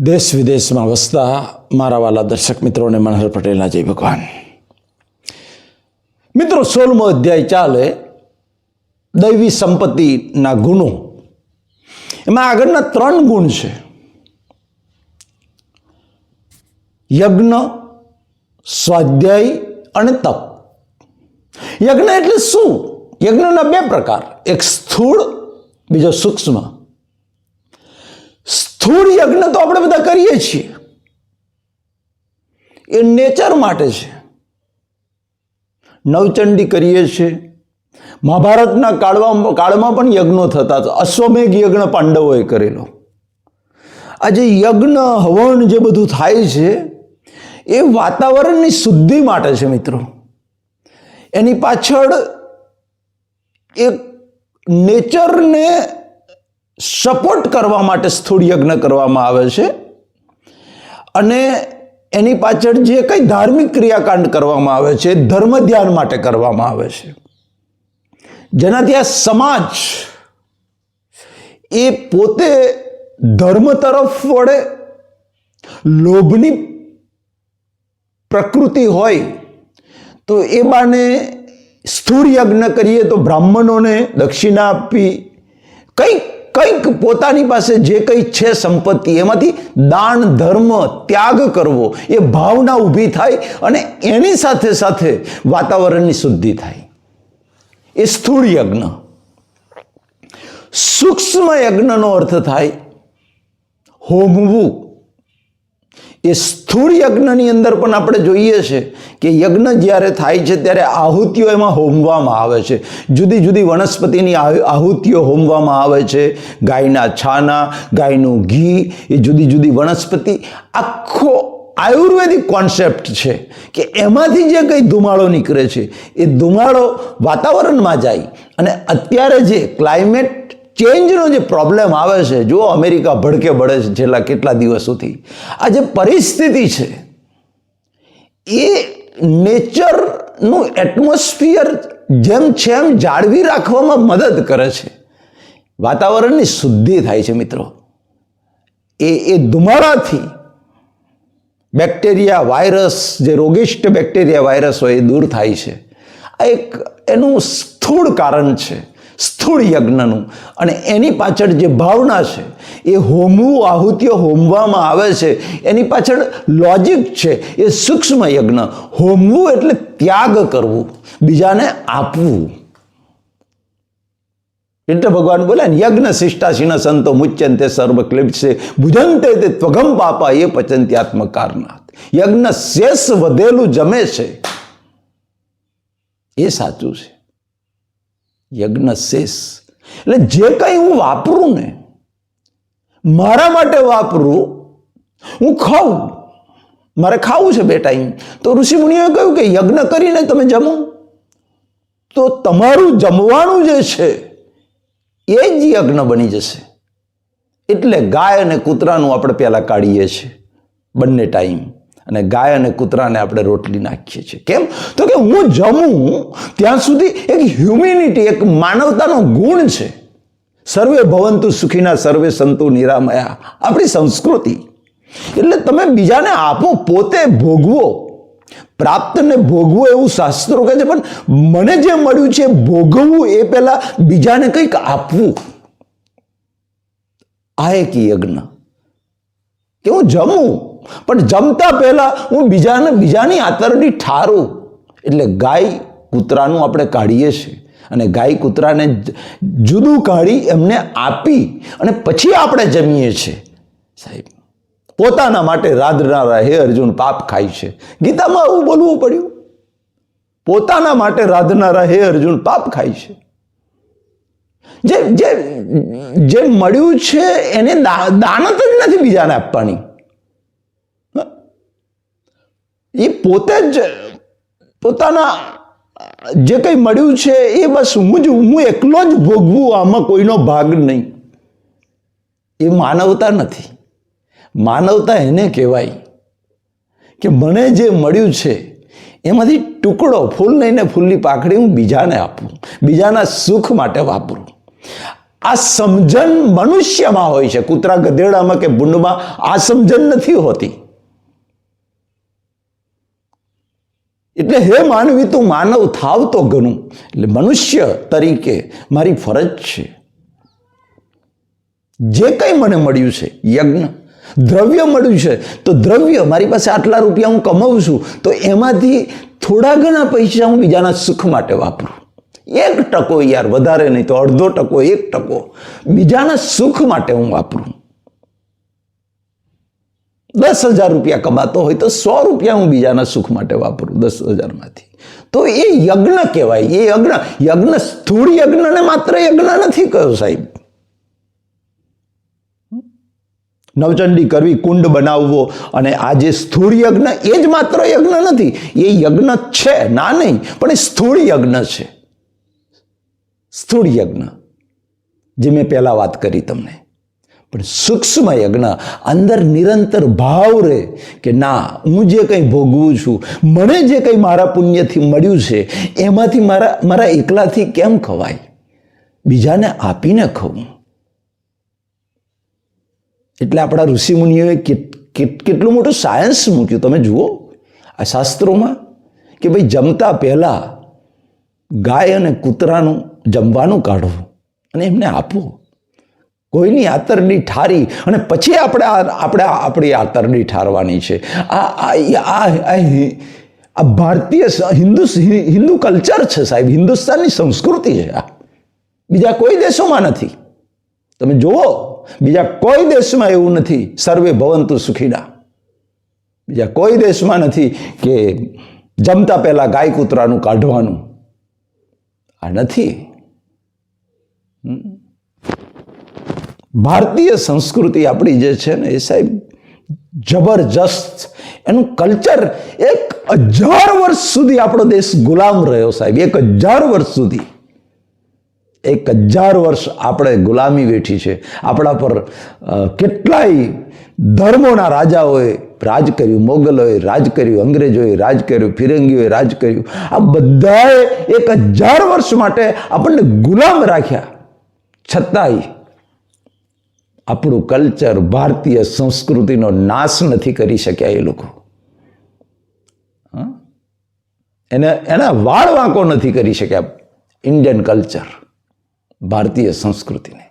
દેશ વિદેશમાં વસતા મારા વાલા દર્શક મિત્રોને મનહર પટેલના જય ભગવાન. મિત્રો, સોળમો અધ્યાય ચાલે દૈવી સંપત્તિના ગુણો. એમાં આગળના ત્રણ ગુણ છે. યજ્ઞ, સ્વાધ્યાય અને તપ. યજ્ઞ એટલે શું? યજ્ઞના બે પ્રકાર. એક સ્થૂળ, બીજો સૂક્ષ્મ. સ્થૂળ યજ્ઞ તો આપણે બધા કરીએ છીએ. એ નેચર માટે છે. નવચંડી કરીએ છીએ. મહાભારતના કાળમાં કાળમાં પણ યજ્ઞો થતા હતા. અશ્વમેઘ યજ્ઞ પાંડવોએ કરેલો. આજે યજ્ઞ, હવન જે બધું થાય છે, એ વાતાવરણની શુદ્ધિ માટે છે મિત્રો. એની પાછળ એક નેચરને સપોર્ટ કરવા માટે સ્થૂળ યજ્ઞ કરવામાં આવે છે. અને એની પાછળ જે કંઈ ધાર્મિક ક્રિયાકાંડ કરવામાં આવે છે, ધર્મ ધ્યાન માટે કરવામાં આવે છે. જેનાથી આ સમાજ એ પોતે ધર્મ તરફ વળે, લોભની પ્રકૃતિ હોય, તો એ બાને સ્થૂળ યજ્ઞ કરીએ તો બ્રાહ્મણોને દક્ષિણા આપવી કંઈક કંઈક પોતાની પાસે જે કંઈ છે સંપત્તિ, એમાંથી દાન, ધર્મ ત્યાગ કરવો, એ ભાવના ઊભી થાય અને એની સાથે સાથે વાતાવરણની શુદ્ધિ થાય. એ સ્થૂળ યજ્ઞ. સૂક્ષ્મ યજ્ઞનો અર્થ થાય હોમવું. એ સ્થૂળ યજ્ઞની અંદર પણ આપણે જોઈએ છે કે યજ્ઞ જ્યારે થાય છે ત્યારે આહુતિઓ એમાં હોમવામાં આવે છે. જુદી જુદી વનસ્પતિની આહુતિઓ હોમવામાં આવે છે. ગાયના છાના, ગાયનું ઘી, એ જુદી જુદી વનસ્પતિ. આખો આયુર્વેદિક કોન્સેપ્ટ છે કે એમાંથી જે કંઈ ધુમાડો નીકળે છે, એ ધુમાડો વાતાવરણમાં જાય. અને અત્યારે જે ક્લાઇમેટ ચેન્જનો જે પ્રોબ્લેમ આવે છે જો અમેરિકા ભડકે બળે છે છેલ્લા કેટલા દિવસોથી. આ જે પરિસ્થિતિ છે, એ નેચરનું એટમોસ્ફિયર જેમ છે એમ જાળવી રાખવામાં મદદ કરે છે. વાતાવરણની શુદ્ધિ થાય છે મિત્રો. એ એ ધુમાડાથી બેક્ટેરિયા વાયરસ, જે રોગિષ્ટ બેક્ટેરિયા વાયરસ હોય, એ દૂર થાય છે. આ એક એનું સ્થૂળ કારણ છે. સ્થૂળ યજ્ઞનું. અને એની પાછળ જે ભાવના છે, એ હોમવું આહુતિઓ હોમવામાં આવે છે, એની પાછળ લોજિક છે, એ સૂક્ષ્મ યજ્ઞ. હોમવું એટલે ત્યાગ કરવું, બીજાને આપવું. એટલે ભગવાન બોલે ને, યજ્ઞ શિષ્ટાશીના સંતો મુચ્યંતે સર્વ ક્લિપ્સે ભુજંતે તે ત્વગમ પાપા એ પચંત્યાત્મકારનાથ. યજ્ઞ શેષ વધેલું જમે છે. એ સાચું છે. યજ્ઞ શેષ. એટલે જે કંઈ હું વાપરું ને, મારા માટે વાપરું, હું ખાઉં. મારે ખાવું છે બે ટાઈમ. તો ઋષિમુનિઓએ કહ્યું કે યજ્ઞ કરીને તમે જમો. તો તમારું જમવાનું જે છે, એ જ યજ્ઞ બની જશે. એટલે ગાય અને કૂતરાનું આપણે પહેલાં કાઢીએ છીએ, બંને ટાઈમ. અને ગાય અને કૂતરાને આપણે રોટલી નાખીએ છીએ. કેમ? તો કે હું જમું ત્યાં સુધી એક હ્યુમિનિટી એક માનવતાનો ગુણ છે. સર્વે ભવંતુ સુખીના, સર્વે સંતુ નિરામયા. આપણી સંસ્કૃતિ. એટલે તમે બીજાને આપો, પોતે ભોગવો. પ્રાપ્તને ભોગવો એવું શાસ્ત્રો કહે છે, પણ મને જે મળ્યું છે, ભોગવવું એ પહેલાં બીજાને કંઈક આપવું. આ એક યજ્ઞ. કે હું જમું પણ જમતા પહેલા હું બીજાને બીજાની આતરડી ઠારું. એટલે ગાય કૂતરાનું આપણે કાઢીએ છીએ. અને ગાય કૂતરાને જુદું કાઢી એમને આપી અને પછી આપણે જમીએ છીએ. સાહેબ, પોતાના માટે રાધનારા હે અર્જુન પાપ ખાય છે. ગીતામાં આવું બોલવું પડ્યું. પોતાના માટે રાધનારા હે અર્જુન પાપ ખાય છે. જે જે જે મળ્યું છે એને દાનત જ નથી બીજાને આપવાની. એ પોતે જ પોતાના જે કંઈ મળ્યું છે એ બસ હું જ હું એકલો જ ભોગવું, આમાં કોઈનો ભાગ નહીં. એ માનવતા નથી. માનવતા એને કહેવાય કે મને જે મળ્યું છે, એમાંથી ટુકડો ફૂલ નહીં ફૂલની પાખડી હું બીજાને આપું, બીજાના સુખ માટે વાપરું. આ સમજણ મનુષ્યમાં હોય છે. કૂતરા ગધેડામાં કે ભૂંડમાં આ સમજણ નથી હોતી. એટલે હે માનવી, તું માનવ થાવ તો ઘણું એટલે મનુષ્ય તરીકે મારી ફરજ છે. જે કંઈ મને મળ્યું છે, યજ્ઞ, દ્રવ્ય મળ્યું છે, તો દ્રવ્ય મારી પાસે આટલા રૂપિયા હું કમાવું છું, તો એમાંથી થોડા ઘણા પૈસા હું બીજાના સુખ માટે વાપરું. એક ટકો યાર, વધારે નહીં તો અડધો ટકો, એક ટકો. બીજાના સુખ માટે હું વાપરું. દસ હજાર રૂપિયા કમાતો હોય તો સો રૂપિયા હું બીજાના સુખ માટે વાપરું દસ હજારમાંથી. તો એ યજ્ઞ કહેવાય. એ યજ્ઞ યજ્ઞ સ્થૂળ યજ્ઞને માત્ર યજ્ઞ નથી કહ્યો સાહેબ. નવચંડી કરવી, કુંડ બનાવવો અને આ જે સ્થૂળ યજ્ઞ એ જ માત્ર યજ્ઞ નથી. એ યજ્ઞ છે, ના નહીં, પણ એ સ્થૂળ યજ્ઞ છે. સ્થૂળ યજ્ઞ. જે મેં પહેલાં વાત કરી તમને. પણ સૂક્ષ્મ યજ્ઞ અંદર નિરંતર ભાવ રહે કે ના, હું જે કંઈ ભોગવું છું, મને જે કંઈ મારા પુણ્યથી મળ્યું છે, એમાંથી મારા મારા એકલાથી કેમ ખવાય? બીજાને આપીને ખવું. એટલે આપણા ઋષિમુનિઓએ કેટલું મોટું સાયન્સ મૂક્યું. તમે જુઓ, આ શાસ્ત્રોમાં કે ભાઈ જમતા પહેલાં ગાય અને કૂતરાનું જમવાનું કાઢવું અને એમને આપવું. કોઈની આતરડી ઠારી અને પછી આપણે આપણે આપણી આતરડી ઠારવાની છે. આ આ આ ભારતીય હિન્દુ હિન્દુ કલ્ચર છે સાહેબ. હિન્દુસ્તાનની સંસ્કૃતિ છે આ. બીજા કોઈ દેશોમાં નથી. તમે જુઓ, બીજા કોઈ દેશમાં એવું નથી. સર્વે ભવંતુ સુખીડા બીજા કોઈ દેશમાં નથી કે જમતા પહેલાં ગાય કૂતરાનું કાઢવાનું. આ નથી. હમ. ભારતીય સંસ્કૃતિ આપણી જે છે ને એ સાહેબ જબરજસ્ત. એનું કલ્ચર એક હજાર વર્ષ સુધી આપણો દેશ ગુલામ રહ્યો સાહેબ. એક હજાર વર્ષ સુધી. એક હજાર વર્ષ આપણે ગુલામી વેઠી છે. આપણા પર કેટલાય ધર્મોના રાજાઓએ રાજ કર્યું, મોગલોએ રાજ કર્યું, અંગ્રેજોએ રાજ કર્યું, ફિરંગીઓએ રાજ કર્યું. આ બધાએ એક હજાર વર્ષ માટે આપણને ગુલામ રાખ્યા. છતાંય આપણું કલ્ચર, ભારતીય સંસ્કૃતિનો નાશ નથી કરી શક્યા એ લોકો? એને, એના વાળ વાંકો નથી કરી શક્યા ઇન્ડિયન કલ્ચર ભારતીય સંસ્કૃતિને.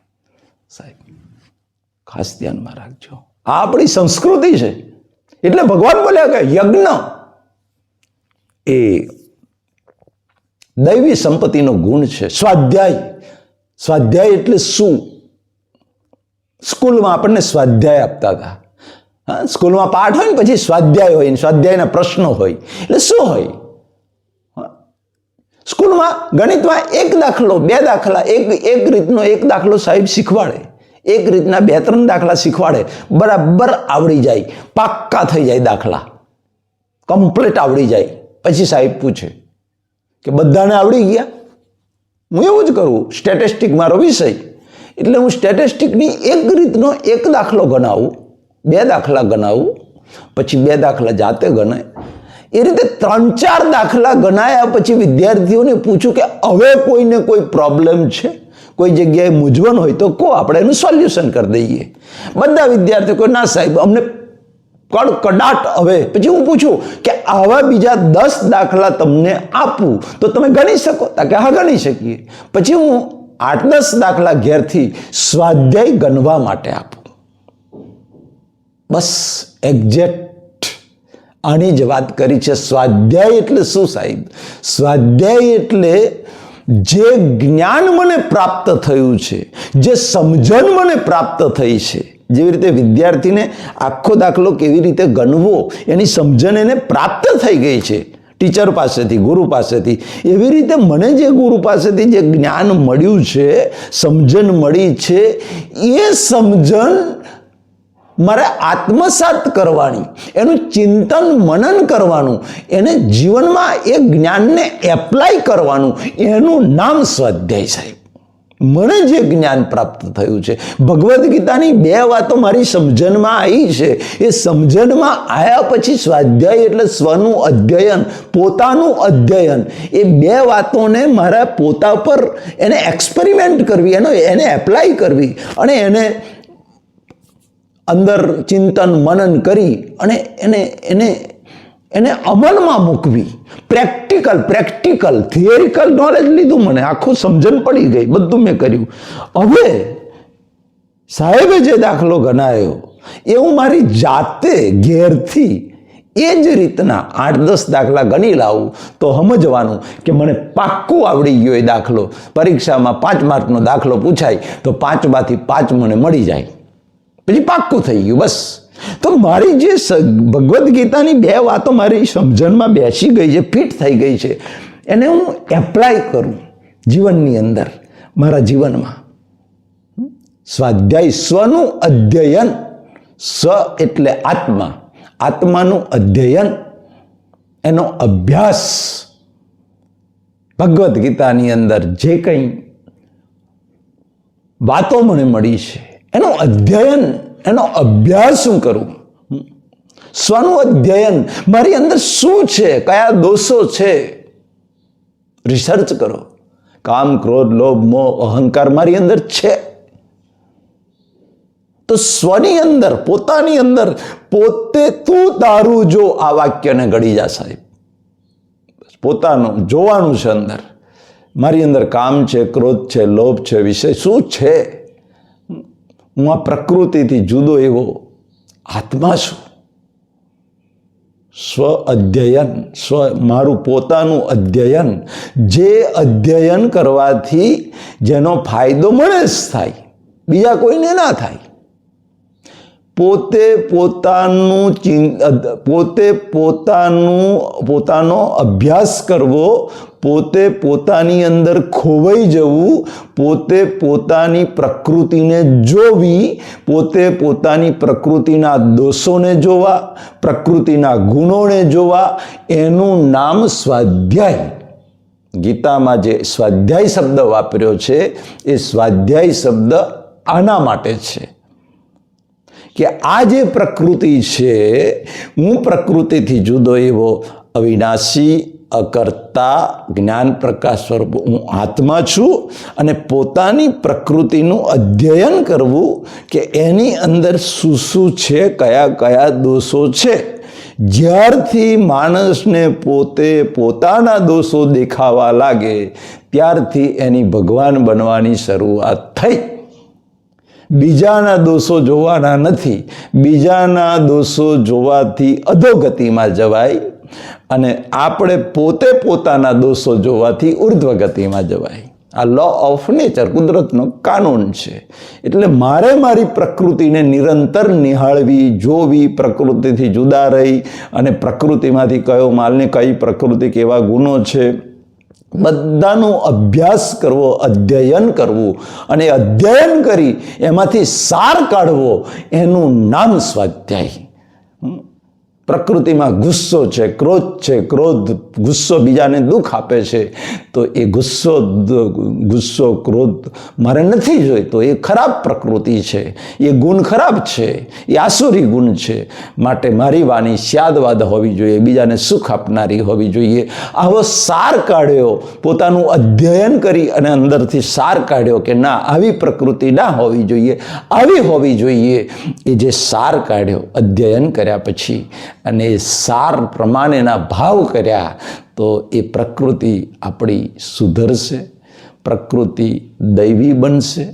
સાહેબ, ખાસ ધ્યાનમાં રાખજો. આ આપણી સંસ્કૃતિ છે. એટલે ભગવાન બોલ્યા કે યજ્ઞ એ દૈવી સંપત્તિનો ગુણ છે. સ્વાધ્યાય. સ્વાધ્યાય એટલે શું? સ્કૂલમાં આપણને સ્વાધ્યાય આપતા હતા. હા, સ્કૂલમાં પાઠ હોય ને પછી સ્વાધ્યાય હોય સ્વાધ્યાયના પ્રશ્નો હોય. એટલે શું હોય? સ્કૂલમાં ગણિતમાં એક દાખલો, બે દાખલા, એક એક રીતનો એક દાખલો સાહેબ શીખવાડે. એક રીતના બે, ત્રણ દાખલા શીખવાડે. બરાબર આવડી જાય. પાક્કા થઈ જાય દાખલા. કમ્પ્લીટ આવડી જાય. પછી સાહેબ પૂછે કે બધાને આવડી ગયા? હું એવું જ કરું. સ્ટેટિસ્ટિક મારો વિષય. એટલે હું સ્ટેટિસ્ટિકની એક રીતનો એક દાખલો ગણાવું, બે દાખલા ગણાવું, પછી બે દાખલા જાતે ગણાય. એ રીતે ત્રણ ચાર દાખલા ગણાયા પછી વિદ્યાર્થીઓને પૂછું કે હવે કોઈને કોઈ પ્રોબ્લેમ છે? કોઈ જગ્યાએ મૂંઝવણ હોય તો કહો, આપણે એનું સોલ્યુશન કરી દઈએ. બધા વિદ્યાર્થીઓ કહે, ના સાહેબ, અમને કડકડાટ હવે. પછી હું પૂછું કે આવા બીજા દસ દાખલા તમને આપું તો તમે ગણી શકો? તા કે હા, ગણી શકીએ. પછી હું આઠ દસ દાખલા ઘેરથી સ્વાધ્યાય ગણવા માટે આપો. બસ એક્ઝેક્ટ. આની જ વાત કરી છે સ્વાધ્યાય એટલે શું સાહેબ? સ્વાધ્યાય એટલે જે જ્ઞાન મને પ્રાપ્ત થયું છે, જે સમજણ મને પ્રાપ્ત થઈ છે, જેવી રીતે વિદ્યાર્થીને આખો દાખલો કેવી રીતે ગણવો, એની સમજણ એને પ્રાપ્ત થઈ ગઈ છે. ટીચર પાસેથી, ગુરુ પાસેથી. એવી રીતે મને જે ગુરુ પાસેથી જે જ્ઞાન મળ્યું છે, સમજણ મળી છે, એ સમજણ મારે આત્મસાત કરવાની, એનું ચિંતન મનન કરવાનું, એને જીવનમાં એ જ્ઞાનને એપ્લાય કરવાનું, એનું નામ સ્વાધ્યાય સાહેબ. મને જે જ્ઞાન પ્રાપ્ત થયું છે. ભગવદ્ ગીતાની બે વાતો મારી સમજણમાં આવી છે. એ સમજણમાં આવ્યા પછી સ્વાધ્યાય એટલે સ્વનું અધ્યયન, પોતાનું અધ્યયન. એ બે વાતોને મારા પોતા પર એને એક્સપેરિમેન્ટ કરવી, એનો એને એપ્લાય કરવી અને એને અંદર ચિંતન, મનન કરી અને એને એને એને અમલમાં મૂકવી. પ્રેક્ટિકલ પ્રેક્ટિકલ થિયરિકલ નોલેજ લીધું મને. આખું સમજણ પડી ગઈ. બધું મેં કર્યું. હવે સાહેબે જે દાખલો ગણાયો, એ હું મારી જાતે ઘેરથી એ જ રીતના આઠ દસ દાખલા ગણી લાવું તો સમજવાનું કે મને પાક્કું આવડી ગયો એ દાખલો. પરીક્ષામાં પાંચ માર્કનો દાખલો પૂછાય તો પાંચમાંથી પાંચ મને મળી જાય. પછી પાક્કું થઈ ગયું, બસ. તો મારી જે ભગવદ્ ગીતાની બે વાતો મારી સમજણમાં બેસી ગઈ છે, ફિટ થઈ ગઈ છે. એને હું એપ્લાય કરું જીવનની અંદર, મારા જીવનમાં. સ્વાધ્યાય સ્વનું અધ્યયન સ્વ એટલે આત્મા. આત્માનું અધ્યયન, એનો અભ્યાસ ભગવદ્ ગીતાની અંદર જે કંઈ વાતો મને મળી છે, એનું અધ્યયન એનો અભ્યાસ હું કરું? સ્વનું અધ્યયન. મારી અંદર શું છે? કયા દોષો છે? રિસર્ચ કરો. કામ, ક્રોધ, લોભ, મોહ, અહંકાર મારી અંદર છે. તો સ્વની અંદર, પોતાની અંદર, પોતે તું તારું જો આ વાક્યને ગળી જા સાહેબ. પોતાનું, જોવાનું છે અંદર. મારી અંદર કામ છે, ક્રોધ છે, લોભ છે, વિષય શું છે? હું આ પ્રકૃતિથી જુદો એવો આત્મા છું. સ્વ અધ્યયન, સ્વ મારું પોતાનું અધ્યયન, જે અધ્યયન કરવાથી જેનો ફાયદો મને જ થાય, બીજા કોઈને ના થાય. પોતે પોતાનું પોતે પોતાનું, પોતાનો અભ્યાસ કરવો પોતે પોતાની અંદર ખોવાઈ જવું, પોતે પોતાની પ્રકૃતિને જોવી, પોતે પોતાની પ્રકૃતિના દોષોને જોવા, પ્રકૃતિના ગુણોને જોવા, એનું નામ સ્વાધ્યાય. ગીતામાં જે સ્વાધ્યાય શબ્દ વાપર્યો છે, એ સ્વાધ્યાય શબ્દ આના માટે છે. કે આ જે પ્રકૃતિ છે, હું પ્રકૃતિથી જુદો એવો અવિનાશી અકર્તા જ્ઞાન પ્રકાશ સ્વરૂપ હું આત્મા છું અને પોતાની પ્રકૃતિનું અધ્યયન કરવું કે એની અંદર શું શું છે, કયા કયા દોષો છે. જ્યારથી માણસને પોતે પોતાના દોષો દેખાવા લાગે, ત્યારથી એની ભગવાન બનવાની શરૂઆત થઈ. બીજાના દોષો જોવાના નથી, બીજાના દોષો જોવાથી અધોગતિમાં જવાય અને આપણે પોતે પોતાના દોષો જોવાથી ઉર્ધ્વગતિમાં જવાય આ લો ઓફ નેચર કુદરતનો કાનૂન છે એટલે મારે મારી પ્રકૃતિને નિરંતર નિહાળવી, જોવી, પ્રકૃતિથી જુદા રહી અને પ્રકૃતિમાંથી કયો માલને કઈ પ્રકૃતિ કેવા ગુનો છે, બધાનો અભ્યાસ કરવો, અધ્યયન કરવું અને અધ્યયન કરી એમાંથી સાર કાઢવો એનું નામ સ્વાધ્યાય. પ્રકૃતિમાં ગુસ્સો છે, ક્રોધ છે, ક્રોધ ગુસ્સો બીજાને દુઃખ આપે છે, તો એ ગુસ્સો ગુસ્સો, ક્રોધ મારે નથી જોઈતો એ ખરાબ પ્રકૃતિ છે, એ ગુણ ખરાબ છે, એ આસુરી ગુણ છે. માટે મારી વાણી સ્યાદવાદ હોવી જોઈએ, બીજાને સુખ આપનારી હોવી જોઈએ. આવો સાર કાઢ્યો, પોતાનું અધ્યયન કરી અને અંદરથી સાર કાઢ્યો કે ના, આવી પ્રકૃતિ ના હોવી જોઈએ, આવી હોવી જોઈએ. એ જે સાર કાઢ્યો, અધ્યયન કર્યા પછી અને સાર પ્રમાણેના ભાવ કર્યા, તો એ પ્રકૃતિ આપણી સુધરશે, પ્રકૃતિ દૈવી બનશે.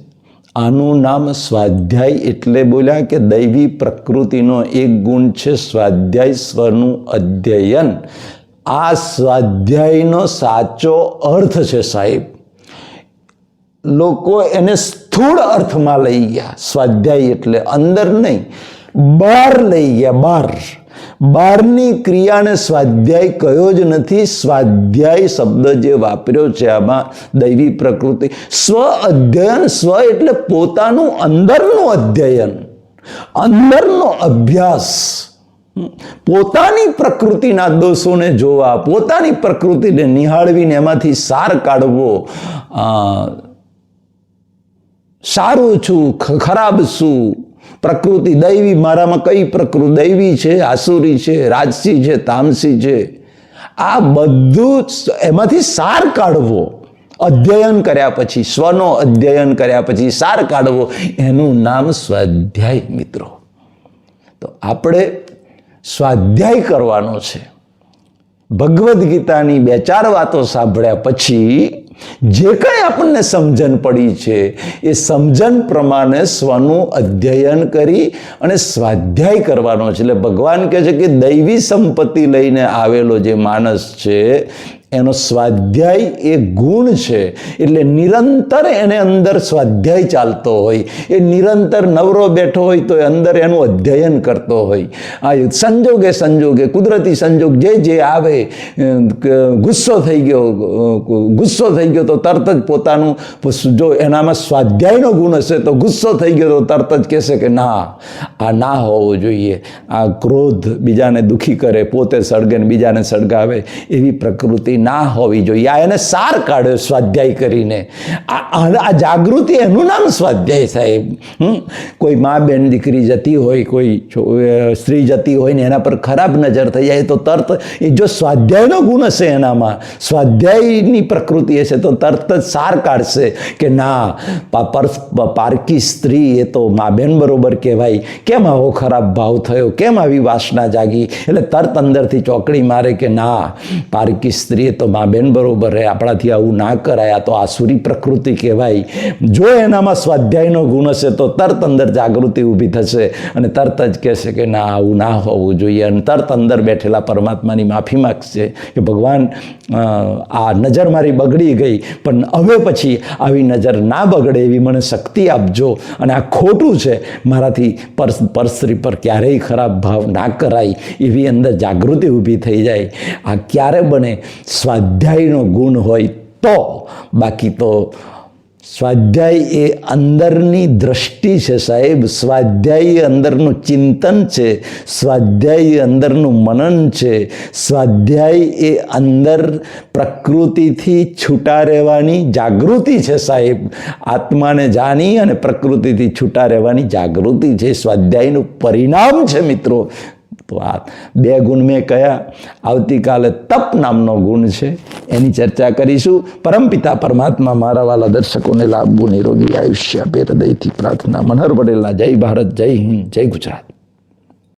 આનું નામ સ્વાધ્યાય એટલે બોલ્યા કે દૈવી પ્રકૃતિનો એક ગુણ છે સ્વાધ્યાય સ્વનું અધ્યયન. આ સ્વાધ્યાયનો સાચો અર્થ છે સાહેબ. લોકો એને સ્થૂળ અર્થમાં લઈ ગયા. સ્વાધ્યાય એટલે અંદર નહીં, બહાર લઈ ગયા, બહાર. બહારની ક્રિયાને સ્વાધ્યાય કયો જ નથી. સ્વાધ્યાય શબ્દ જે વાપર્યો છે આમાં દૈવી પ્રકૃતિ. સ્વ અધ્યયન, સ્વ એટલે પોતાનું અંદરનું અધ્યયન. અંદરનો અભ્યાસ. પોતાની પ્રકૃતિના દોષોને જોવા, પોતાની પ્રકૃતિને નિહાળવીને એમાંથી સાર કાઢવો. સારું છું ખરાબ શું પ્રકૃતિ દૈવી મારામાં કઈ પ્રકૃતિ દૈવી છે? આસુરી છે, રાજસી છે, તામસી છે? આ બધું એમાંથી સાર કાઢવો. અધ્યયન કર્યા પછી, સ્વનો અધ્યયન કર્યા પછી સાર કાઢવો. એનું નામ સ્વાધ્યાય, મિત્રો. તો આપણે સ્વાધ્યાય કરવાનો છે. ભગવદ્ ગીતાની બે ચાર વાતો સાંભળ્યા પછી જે કંઈ આપણને સમજણ પડી છે, એ સમજણ પ્રમાણે સ્વનું અધ્યયન કરી અને સ્વાધ્યાય કરવાનો છે. એટલે ભગવાન કહે છે કે દૈવી સંપત્તિ લઈને આવેલો જે માણસ છે, એનો સ્વાધ્યાય એ ગુણ છે. એટલે નિરંતર એને અંદર સ્વાધ્યાય ચાલતો હોય. એ નિરંતર નવરો બેઠો હોય તો એ અંદર એનું અધ્યયન કરતો હોય. આ સંજોગે સંજોગે, કુદરતી સંજોગ જે જે આવે ગુસ્સો થઈ ગયો ગુસ્સો થઈ ગયો તો તરત જ પોતાનું જો એનામાં સ્વાધ્યાયનો ગુણ હશે તો ગુસ્સો થઈ ગયો તો તરત જ કહેશે કે ના, આ ના હોવો જોઈએ. આ ક્રોધ બીજાને દુઃખી કરે, પોતે સળગે ને બીજાને સળગાવે એવી પ્રકૃતિ ના હોવી જોઈએ. આ એને સાર કાઢ્યો સ્વાધ્યાય કરીને. આ જાગૃતિ એનું નામ સ્વાધ્યાય સાહેબ? કોઈ મા બેન દીકરી જતી હોય, કોઈ સ્ત્રી જતી હોય ને એના પર ખરાબ નજર થઈ જાય તો તરત એ જો સ્વાધ્યાયનો ગુણ હશે એનામાં, સ્વાધ્યાયની પ્રકૃતિ હશે તો તરત જ સાર કાઢશે કે ના પારકી સ્ત્રી એ તો મા બેન બરોબર કહેવાય. કેમ આવો ખરાબ ભાવ થયો? કેમ આવી વાસના જાગી? એટલે તરત અંદરથી ચોકડી મારે કે ના, પારકી સ્ત્રી એ તો મા બેન બરોબર રહે આપણાથી આવું ના કરાય, આ તો આસુરી પ્રકૃતિ કહેવાય. જો એનામાં સ્વાધ્યાયનો ગુણ હશે તો તરત અંદર જાગૃતિ ઊભી થશે અને તરત જ કહેશે કે ના, આવું ના હોવું જોઈએ અને તરત અંદર બેઠેલા પરમાત્માની માફી માગશે કે ભગવાન આ નજર મારી બગડી ગઈ પણ હવે પછી આવી નજર ના બગડે એવી મને શક્તિ આપજો. અને આ ખોટું છે. મારાથી પરસ પરસ્ત્રી પર ક્યારેય ખરાબ ભાવ ના કરાય એવી અંદર જાગૃતિ ઊભી થઈ જાય. આ ક્યારે બને? સ્વાધ્યાયનો ગુણ હોય તો. બાકી તો સ્વાધ્યાય એ અંદરની દ્રષ્ટિ છે, સાહેબ. સ્વાધ્યાય અંદરનું ચિંતન છે, સ્વાધ્યાય અંદરનું મનન છે. સ્વાધ્યાય એ અંદર પ્રકૃતિથી છૂટા રહેવાની જાગૃતિ છે, સાહેબ. આત્માને જાણી અને પ્રકૃતિથી છૂટા રહેવાની જાગૃતિ છે. સ્વાધ્યાયનું પરિણામ છે, મિત્રો. તો આ બે ગુણ મેં કયા? આવતીકાલે તપ નામનો ગુણ છે. એની ચર્ચા કરીશું. પરમપિતા પરમાત્મા મારા વાલા દર્શકોને લાભવું નિરોગી આયુષ્ય આપે હૃદયથી પ્રાર્થના. મનહર પટેલના જય ભારત, જય હિન્દ, જય ગુજરાત.